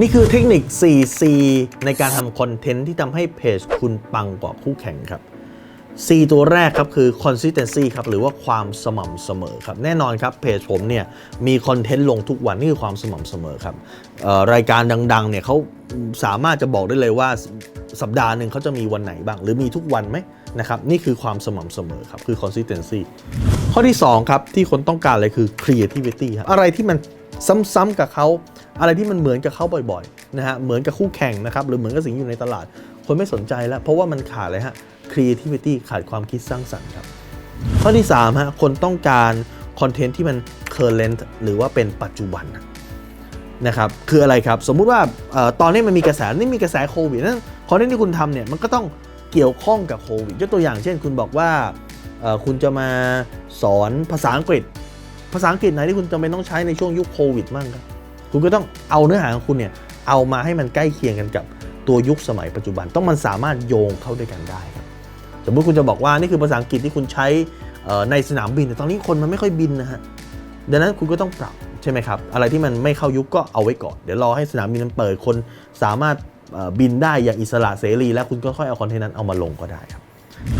นี่คือเทคนิค 4C ในการทำคอนเทนต์ที่ทำให้เพจคุณปังกว่าคู่แข่งครับ C ตัวแรกครับคือ consistency ครับหรือว่าความสม่ำเสมอครับ แน่นอนครับเพจผมเนี่ยมีคอนเทนต์ลงทุกวันนี่คือความสม่ำเสมอครับรายการดังๆเนี่ยเขาสามารถจะบอกได้เลยว่าสัปดาห์หนึ่งเขาจะมีวันไหนบ้าง หรือมีทุกวันไหมนะครับนี่คือความสม่ำเสมอครับคือ consistency ข้อที่ 2 ครับ ที่คนต้องการเลยคือ creativity ครับอะไรที่มันซ้ำๆกับเขา อะไรที่มันเหมือนกับเขาบ่อยๆนะฮะเหมือนกับคู่แข่งนะครับหรือเหมือนกับสิ่งที่อยู่ในตลาด คนไม่สนใจแล้ว เพราะว่ามันขาดเลยฮะ creativity ขาดความคิดสร้างสรรค์ครับ ข้อที่3ฮะคนต้องการคอนเทนต์ที่มัน current หรือว่าเป็นปัจจุบันนะครับคืออะไรครับ สมมุติว่าออตอนนี้มันมีกระแสนี่มีกระแสโควิดนั้นคอนเทนต์ที่คุณทำเนี่ยมันก็ต้องเกี่ยวข้องกับโควิดยกตัวอย่างเช่น คุณบอกว่าคุณจะมาสอนภาษาอังกฤษ ภาษาอังกฤษไหนที่คุณจำเป็นต้องใช้ในช่วงยุคโควิดมั่งครับ คุณก็ต้องเอาเนื้อหาของคุณเนี่ยเอามาให้มันใกล้เคียงกันกับตัวยุคสมัยปัจจุบันต้องมันสามารถโยงเข้าด้วยกันได้ครับสมมติคุณจะบอกว่านี่คือภาษาอังกฤษที่คุณใช้ในสนามบินแต่ตอนนี้คนมันไม่ค่อยบินนะฮะดังนั้นคุณก็ต้องปรับใช่ไหมครับอะไรที่มันไม่เข้ายุคก็เอาไว้ก่อน เดี๋ยวรอให้สนามบินมันเปิดคนสามารถบินได้อย่างอิสระเสรี แล้วคุณก็ค่อยเอาคอนเทนต์นั้นเอามาลงก็ได้ครับ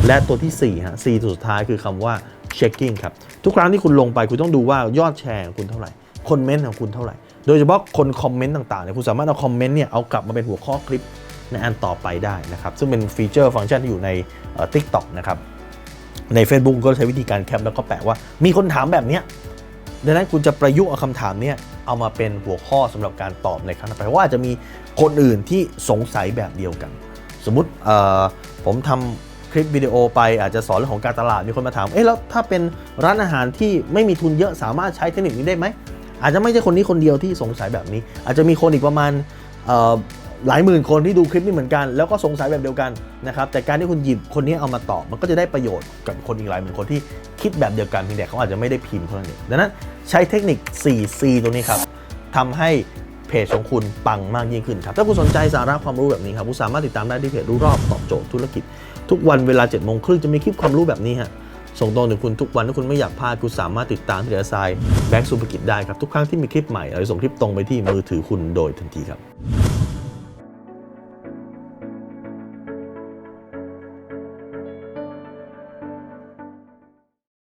และตัวที่4ฮะ C ตัวสุดท้ายคือคำว่า checking ครับ ทุกครั้งที่คุณลงไปคุณต้องดูว่ายอดแชร์ของคุณเท่าไหร่คนเมนต์ของคุณเท่าไหร่ โดยเฉพาะคนคอมเมนต์ต่างๆเนี่ยคุณสามารถเอาคอมเมนต์เนี่ยเอากลับมาเป็นหัวข้อคลิปในอันต่อไปได้นะครับ ซึ่งเป็นฟีเจอร์ฟังก์ชันที่อยู่ในทิกตอกนะครับ ใน Facebook ก็ใช้วิธีการแคปแล้วก็แปะว่ามีคนถามแบบนี้ดังนั้นคุณจะประยุกต์เอาคำถามเนี้ยเอามาเป็นหัวข้อสำหรับการตอบในครั้งต่อไปว่าอาจจะมีคนอื่นที่สงสัยแบบเดียวกัน สมมติผมทำคลิปวิดีโอไปอาจจะสอนเรื่องของการตลาดมีคนมาถามเอ๊ะแล้วถ้าเป็นร้านอาหารที่ไม่มีทุนเยอะสามารถใช้เทคนิคนี้ได้ไหม อาจจะไม่ใช่คนนี้คนเดียวที่สงสัยแบบนี้ อาจจะมีคนอีกประมาณหลายหมื่นคนที่ดูคลิปนี้เหมือนกัน แล้วก็สงสัยแบบเดียวกันนะครับแต่การที่คุณหยิบคนนี้เอามาตอบมันก็จะได้ประโยชน์กับคนอีกหลายหมื่นคนที่คิดแบบเดียวกันเพียงแต่เขาอาจจะไม่ได้พิมพ์เท่านั้นเองดังนั้นใช้เทคนิค 4C ตัวนี้ครับทำให้เพจของคุณปังมากยิ่งขึ้นครับ ถ้าคุณสนใจสาระความรู้แบบนี้ครับคุณสามารถติดตามได้ที่เพจรู้รอบตอบโจทย์ธุรกิจ ทุกวันเวลา7จ็ดโมงครึ่งจะมีคลิปความรู้แบบนี้ฮะ ส่งตรงถึงคุณทุกวันถ้าคุณไม่อยากพลาดคุณสามารถติดตามที่เดซายแบงก์สุภกิจได้ครับทุกครั้งที่มีคลิปใหม่เราจะส่งคลิปตรงไปที่มือถือคุณโดยทันทีครับ